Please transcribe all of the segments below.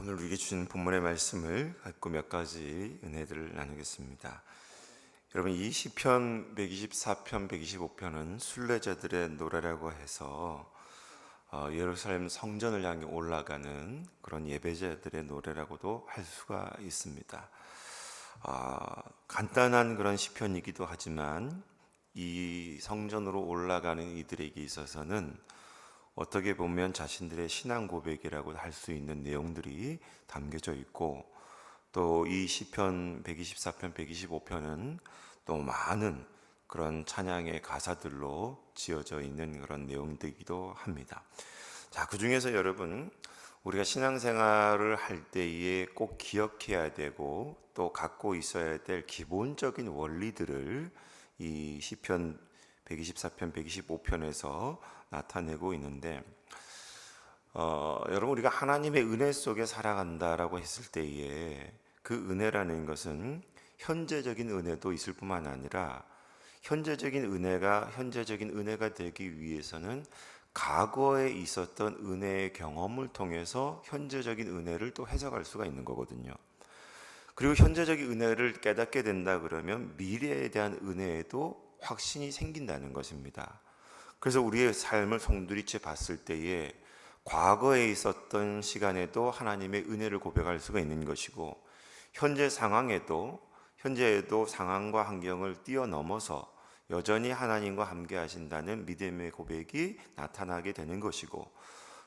오늘 우리에게 주신 본문의 말씀을 갖고 몇 가지 은혜들을 나누겠습니다. 여러분 이 시편 124편, 125편은 순례자들의 노래라고 해서 어, 예루살렘 성전을 향해 올라가는 그런 예배자들의 노래라고도 할 수가 있습니다. 아, 간단한 그런 시편이기도 하지만 이 성전으로 올라가는 이들에게 있어서는 어떻게 보면 자신들의 신앙 고백이라고 할 수 있는 내용들이 담겨져 있고 또 이 시편 124편 125편은 또 많은 그런 찬양의 가사들로 지어져 있는 그런 내용들이기도 합니다. 자, 그 중에서 여러분 우리가 신앙생활을 할 때에 꼭 기억해야 되고 또 갖고 있어야 될 기본적인 원리들을 이 시편 124편 125편에서 나타내고 있는데 어, 여러분 우리가 하나님의 은혜 속에 살아간다라고 했을 때에 그 은혜라는 것은 현재적인 은혜도 있을 뿐만 아니라 현재적인 은혜가 현재적인 은혜가 되기 위해서는 과거에 있었던 은혜의 경험을 통해서 현재적인 은혜를 또 해석할 수가 있는 거거든요. 그리고 현재적인 은혜를 깨닫게 된다 그러면 미래에 대한 은혜에도 확신이 생긴다는 것입니다. 그래서 우리의 삶을 송두리째 봤을 때에 과거에 있었던 시간에도 하나님의 은혜를 고백할 수가 있는 것이고 현재 상황에도 현재에도 상황과 환경을 뛰어넘어서 여전히 하나님과 함께 하신다는 믿음의 고백이 나타나게 되는 것이고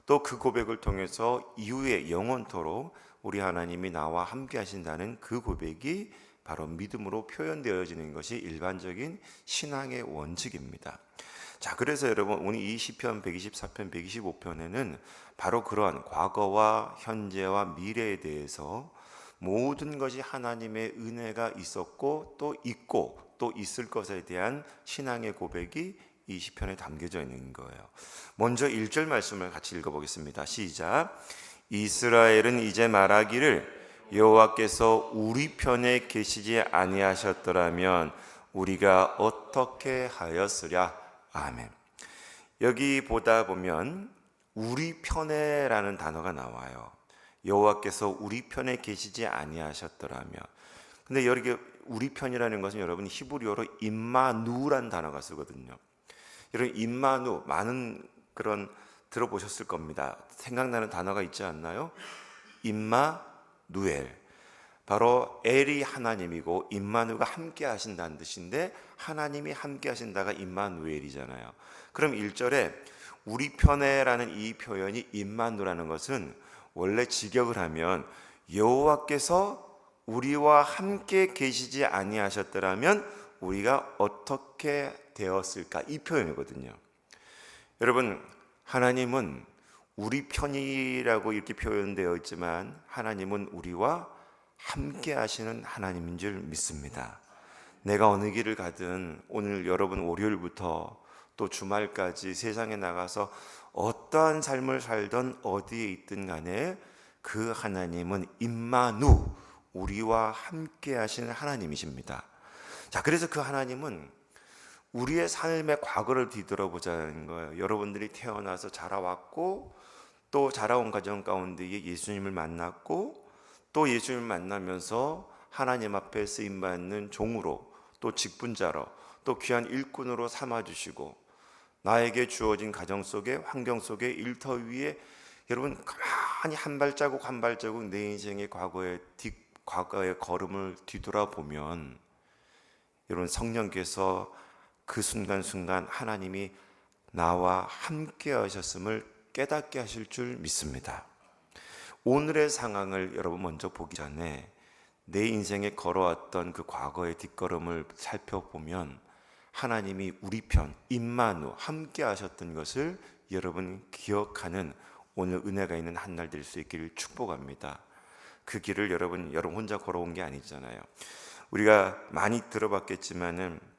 또 그 고백을 통해서 이후에 영원토록 우리 하나님이 나와 함께 하신다는 그 고백이 바로 믿음으로 표현되어지는 것이 일반적인 신앙의 원칙입니다. 자, 그래서 여러분 오늘 이 시편 124편 125편에는 바로 그러한 과거와 현재와 미래에 대해서 모든 것이 하나님의 은혜가 있었고 또 있고 또 있을 것에 대한 신앙의 고백이 이 시편에 담겨져 있는 거예요. 먼저 1절 말씀을 같이 읽어 보겠습니다. 시작. 이스라엘은 이제 말하기를 여호와께서 우리 편에 계시지 아니하셨더라면 우리가 어떻게 하였으랴 아멘. 여기 보다 보면 우리 편에라는 단어가 나와요. 여호와께서 우리 편에 계시지 아니하셨더라면. 근데 여기 우리 편이라는 것은 여러분 히브리어로 임마누란 단어가 쓰거든요. 여러분 임마누 많은 그런 들어보셨을 겁니다. 생각나는 단어가 있지 않나요? 임마 누엘. 바로 엘이 하나님이고 임마누가 함께 하신다는 뜻인데 하나님이 함께 하신다가 임마누엘이잖아요. 그럼 1절에 우리 편에라는 이 표현이 임마누라는 것은 원래 직역을 하면 여호와께서 우리와 함께 계시지 아니하셨더라면 우리가 어떻게 되었을까 이 표현이거든요. 여러분 하나님은 우리 편이라고 이렇게 표현되어 있지만 하나님은 우리와 함께 하시는 하나님인 줄 믿습니다. 내가 어느 길을 가든 오늘 여러분 월요일부터 또 주말까지 세상에 나가서 어떠한 삶을 살던 어디에 있든 간에 그 하나님은 임마누 우리와 함께 하시는 하나님이십니다. 자, 그래서 그 하나님은 우리의 삶의 과거를 뒤돌아보자는 거예요. 여러분들이 태어나서 자라왔고 또 자라온 가정 가운데에 예수님을 만났고 또 예수님을 만나면서 하나님 앞에 쓰임 받는 종으로 또 직분자로 또 귀한 일꾼으로 삼아 주시고 나에게 주어진 가정 속에 환경 속에 일터 위에 여러분 가만히 한 발자국 한 발자국 내 인생의 과거의 뒤, 과거의 걸음을 뒤돌아보면 여러분 성령께서 그 순간순간 하나님이 나와 함께 하셨음을 깨닫게 하실 줄 믿습니다. 오늘의 상황을 여러분 먼저 보기 전에 내 인생에 걸어왔던 그 과거의 뒷걸음을 살펴보면 하나님이 우리 편 임마누 함께 하셨던 것을 여러분 기억하는 오늘 은혜가 있는 한 날 될 수 있기를 축복합니다. 그 길을 여러분 여러분 혼자 걸어온 게 아니잖아요. 우리가 많이 들어봤겠지만은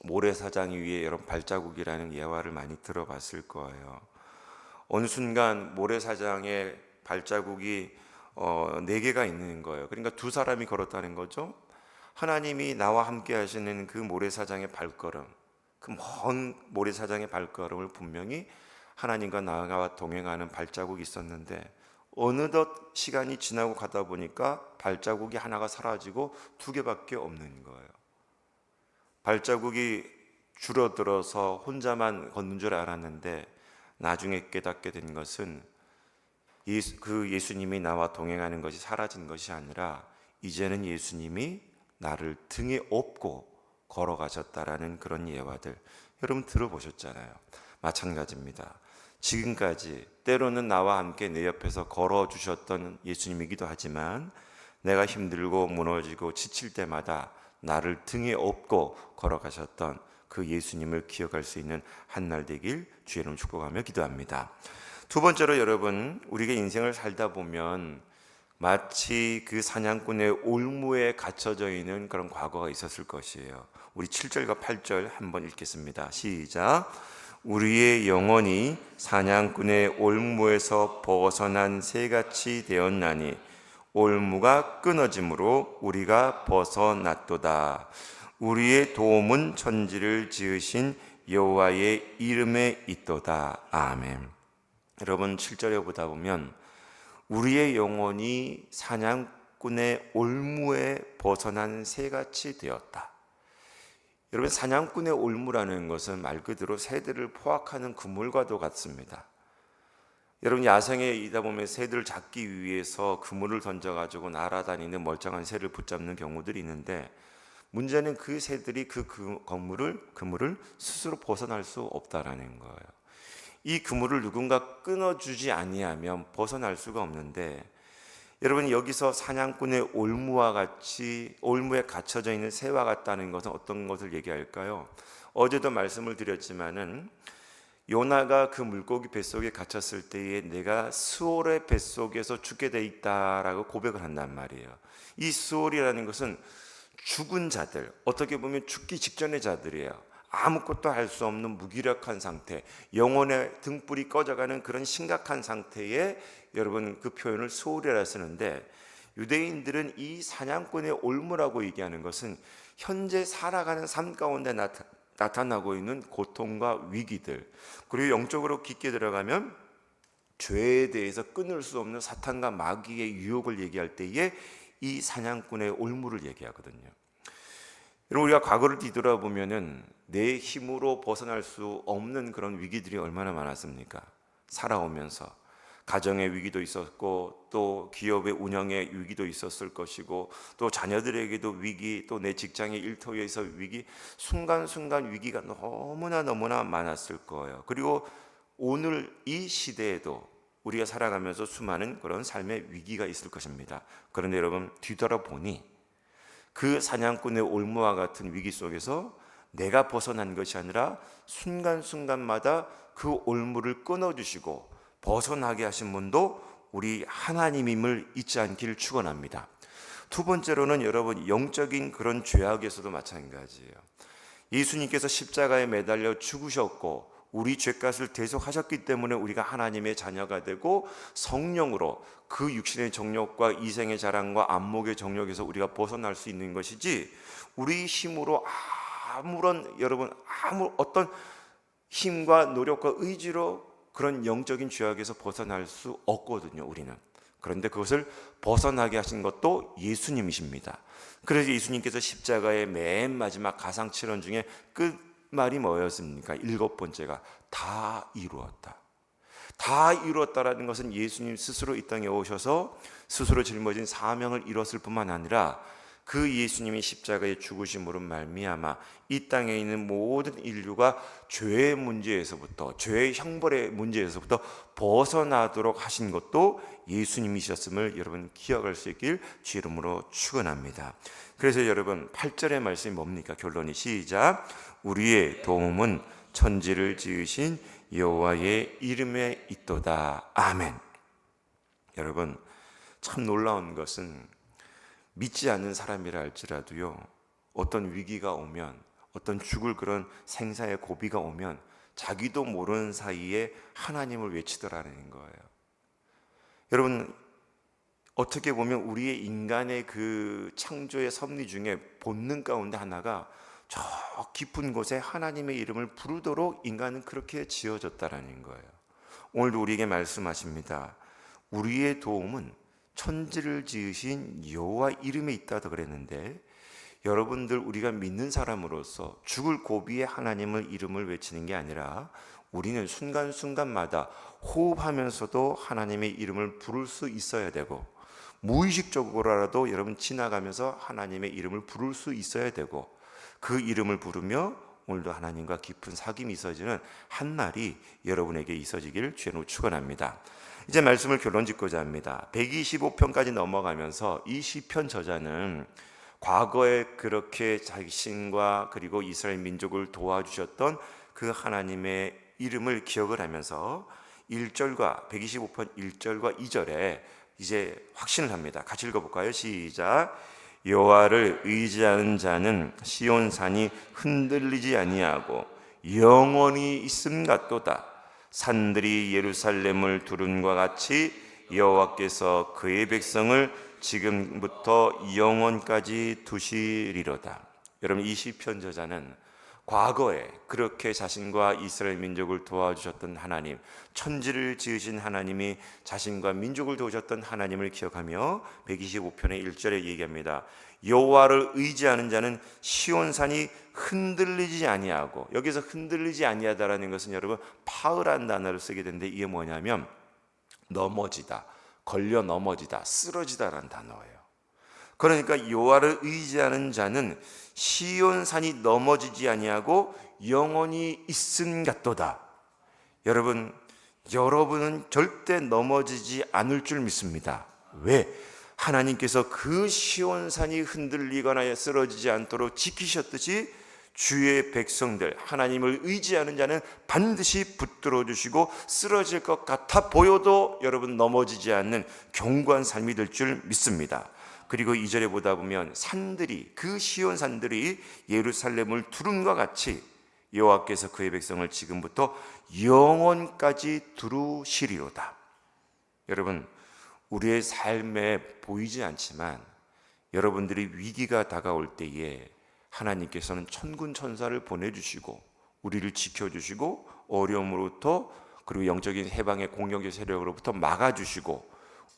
모래사장 위에 여러분 발자국이라는 예화를 많이 들어봤을 거예요. 어느 순간 모래사장에 발자국이 어, 네 개가 있는 거예요. 그러니까 두 사람이 걸었다는 거죠. 하나님이 나와 함께 하시는 그 모래사장의 발걸음, 그 먼 모래사장의 발걸음을 분명히 하나님과 나와 동행하는 발자국이 있었는데 어느덧 시간이 지나고 가다 보니까 발자국이 하나가 사라지고 두 개밖에 없는 거예요. 발자국이 줄어들어서 혼자만 걷는 줄 알았는데 나중에 깨닫게 된 것은 예수, 그 예수님이 나와 동행하는 것이 사라진 것이 아니라 이제는 예수님이 나를 등에 업고 걸어가셨다라는 그런 예화들 여러분 들어보셨잖아요. 마찬가지입니다. 지금까지 때로는 나와 함께 내 옆에서 걸어 주셨던 예수님이기도 하지만 내가 힘들고 무너지고 지칠 때마다 나를 등에 업고 걸어가셨던 그 예수님을 기억할 수 있는 한 날 되길 주의 이름 축복하며 기도합니다. 두 번째로 여러분 우리가 인생을 살다 보면 마치 그 사냥꾼의 올무에 갇혀져 있는 그런 과거가 있었을 것이에요. 우리 7절과 8절 한번 읽겠습니다. 시작. 우리의 영혼이 사냥꾼의 올무에서 벗어난 새같이 되었나니 올무가 끊어짐으로 우리가 벗어났도다. 우리의 도움은 천지를 지으신 여호와의 이름에 있도다. 아멘. 여러분 7절에 보다 보면 우리의 영혼이 사냥꾼의 올무에 벗어난 새같이 되었다. 여러분 사냥꾼의 올무라는 것은 말 그대로 새들을 포악하는 그물과도 같습니다. 여러분 야생에 이다 보면 새들을 잡기 위해서 그물을 던져 가지고 날아다니는 멀쩡한 새를 붙잡는 경우들이 있는데 문제는 그 새들이 그 그물을 그물을 스스로 벗어날 수 없다라는 거예요. 이 그물을 누군가 끊어주지 아니하면 벗어날 수가 없는데 여러분 여기서 사냥꾼의 올무와 같이 올무에 갇혀져 있는 새와 같다는 것은 어떤 것을 얘기할까요? 어제도 말씀을 드렸지만은 요나가 그 물고기 뱃속에 갇혔을 때에 내가 스올의 뱃속에서 죽게 돼 있다라고 고백을 한단 말이에요. 이 스올이라는 것은 죽은 자들, 어떻게 보면 죽기 직전의 자들이에요. 아무것도 할 수 없는 무기력한 상태, 영혼의 등불이 꺼져가는 그런 심각한 상태에 여러분 그 표현을 소울이라 쓰는데 유대인들은 이 사냥꾼의 올무라고 얘기하는 것은 현재 살아가는 삶 가운데 나타, 나타나고 있는 고통과 위기들 그리고 영적으로 깊게 들어가면 죄에 대해서 끊을 수 없는 사탄과 마귀의 유혹을 얘기할 때에 이 사냥꾼의 올무를 얘기하거든요. 여러분 우리가 과거를 뒤돌아보면은 내 힘으로 벗어날 수 없는 그런 위기들이 얼마나 많았습니까? 살아오면서 가정의 위기도 있었고 또 기업의 운영의 위기도 있었을 것이고 또 자녀들에게도 위기 또 내 직장의 일터에서 위기 순간순간 위기가 너무나 너무나 많았을 거예요. 그리고 오늘 이 시대에도 우리가 살아가면서 수많은 그런 삶의 위기가 있을 것입니다. 그런데 여러분 뒤돌아보니 그 사냥꾼의 올무와 같은 위기 속에서 내가 벗어난 것이 아니라 순간순간마다 그 올무를 끊어주시고 벗어나게 하신 분도 우리 하나님임을 잊지 않기를 축원합니다. 두 번째로는 여러분 영적인 그런 죄악에서도 마찬가지예요. 예수님께서 십자가에 매달려 죽으셨고 우리 죄값을 대속하셨기 때문에 우리가 하나님의 자녀가 되고 성령으로 그 육신의 정욕과 이생의 자랑과 안목의 정욕에서 우리가 벗어날 수 있는 것이지 우리 힘으로 아무런 여러분 아무 어떤 힘과 노력과 의지로 그런 영적인 죄악에서 벗어날 수 없거든요, 우리는. 그런데 그것을 벗어나게 하신 것도 예수님이십니다. 그래서 예수님께서 십자가의 맨 마지막 가상칠언 중에 끝말이 뭐였습니까? 일곱 번째가 다 이루었다. 다 이루었다라는 것은 예수님 스스로 이 땅에 오셔서 스스로 짊어진 사명을 이뤘을 뿐만 아니라 그 예수님이 십자가의 죽으심으로 말미암아 이 땅에 있는 모든 인류가 죄의 문제에서부터 죄의 형벌의 문제에서부터 벗어나도록 하신 것도 예수님이셨음을 여러분 기억할 수 있길 주 이름으로 축원합니다. 그래서 여러분 8절의 말씀이 뭡니까? 결론이 시작. 우리의 도움은 천지를 지으신 여호와의 이름에 있도다. 아멘. 여러분 참 놀라운 것은 믿지 않는 사람이라 할지라도요, 어떤 위기가 오면, 어떤 죽을 그런 생사의 고비가 오면, 자기도 모르는 사이에 하나님을 외치더라는 거예요. 여러분, 어떻게 보면 우리의 인간의 그 창조의 섭리 중에 본능 가운데 하나가 저 깊은 곳에 하나님의 이름을 부르도록 인간은 그렇게 지어졌다라는 거예요. 오늘도 우리에게 말씀하십니다. 우리의 도움은 천지를 지으신 여호와 이름에 있다도 그랬는데 여러분들 우리가 믿는 사람으로서 죽을 고비에 하나님을 이름을 외치는 게 아니라 우리는 순간순간마다 호흡하면서도 하나님의 이름을 부를 수 있어야 되고 무의식적으로라도 여러분 지나가면서 하나님의 이름을 부를 수 있어야 되고 그 이름을 부르며 오늘도 하나님과 깊은 사귐이 있어지는 한 날이 여러분에게 있어지기를 주로 축원합니다. 이제 말씀을 결론 짓고자 합니다. 125편까지 넘어가면서 이 시편 저자는 과거에 그렇게 자신과 그리고 이스라엘 민족을 도와주셨던 그 하나님의 이름을 기억을 하면서 1절과 125편 1절과 2절에 이제 확신을 합니다. 같이 읽어볼까요? 시작. 여호와를 의지하는 자는 시온 산이 흔들리지 아니하고 영원히 있음 같도다. 산들이 예루살렘을 두른과 같이 여호와께서 그의 백성을 지금부터 영원까지 두시리로다. 여러분 이 시편 저자는 과거에 그렇게 자신과 이스라엘 민족을 도와주셨던 하나님, 천지를 지으신 하나님이 자신과 민족을 도우셨던 하나님을 기억하며 125편의 1절에 얘기합니다. 여호와를 의지하는 자는 시온산이 흔들리지 아니하고 여기서 흔들리지 아니하다라는 것은 여러분 파울한 단어를 쓰게 되는데 이게 뭐냐면 넘어지다, 걸려 넘어지다, 쓰러지다라는 단어예요. 그러니까 여호와를 의지하는 자는 시온산이 넘어지지 아니하고 영원히 있음 같도다. 여러분, 여러분은 절대 넘어지지 않을 줄 믿습니다. 왜? 하나님께서 그 시온산이 흔들리거나 쓰러지지 않도록 지키셨듯이 주의 백성들 하나님을 의지하는 자는 반드시 붙들어 주시고 쓰러질 것 같아 보여도 여러분 넘어지지 않는 견고한 삶이 될 줄 믿습니다. 그리고 이절에 보다 보면 산들이 그 시온 산들이 예루살렘을 두른과 같이 여호와께서 그의 백성을 지금부터 영원까지 두루시리로다. 여러분 우리의 삶에 보이지 않지만 여러분들이 위기가 다가올 때에 하나님께서는 천군 천사를 보내주시고 우리를 지켜주시고 어려움으로부터 그리고 영적인 해방의 공격의 세력으로부터 막아주시고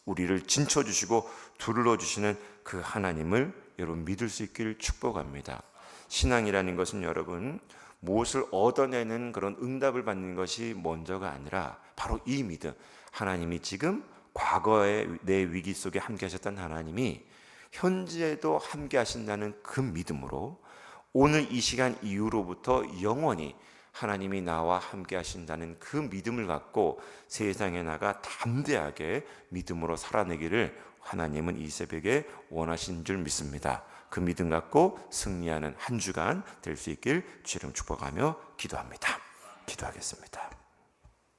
우리를 진쳐주시고 두르러주시는 그 하나님을 여러분 믿을 수 있기를 축복합니다. 신앙이라는 것은 여러분 무엇을 얻어내는 그런 응답을 받는 것이 먼저가 아니라 바로 이 믿음. 하나님이 지금 과거의 내 위기 속에 함께 하셨던 하나님이 현재에도 함께 하신다는 그 믿음으로 오늘 이 시간 이후로부터 영원히 하나님이 나와 함께 하신다는 그 믿음을 갖고 세상에 나가 담대하게 믿음으로 살아내기를 하나님은 이 새벽에 원하신 줄 믿습니다. 그 믿음 갖고 승리하는 한 주간 될 수 있길 주름 축복하며 기도합니다. 기도하겠습니다.